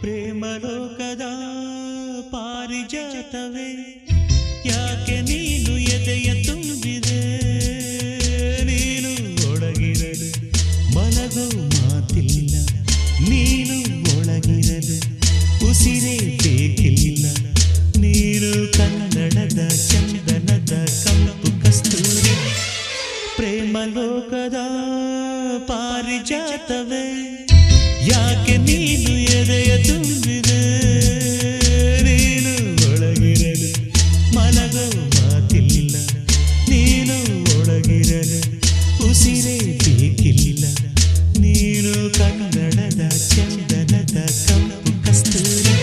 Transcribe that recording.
ಪ್ರೇಮಲೋಕದ ಪಾರಿಜಾತವೇ, ಯಾಕೆ ನೀನು ಎದೆಯ ತುಂಬಿದೆ? ನೀನು ಒಳಗಿರಲು ಮಲಗೋ ಮಾತಿಲ್ಲ, ನೀನು ಒಳಗಿರಲು ಉಸಿರೇ ಬೇಕಿಲ್ಲ. ನೀನು ಕನ್ನಡದ ಚಂದನದ ಕಂಪು ಕಸ್ತೂರಿ. ಪ್ರೇಮಲೋಕದ ಪಾರಿಜಾತವೇ ಯಾಕೆ ನೀನು ಎದೆಯ ತುಂಬಿದೆ? ನೀನು ಒಳಗಿರಲು ಮಲಗೋ ಮಾತಿಲ್ಲ. ನೀನು ಒಳಗಿರಲು ಉಸಿರೇ ಬೇಕಿಲ್ಲ. ನೀನು ಕನ್ನಡದ ಚಂದನದ ಕಪ್ಪು ಕಸ್ತೂರಿ.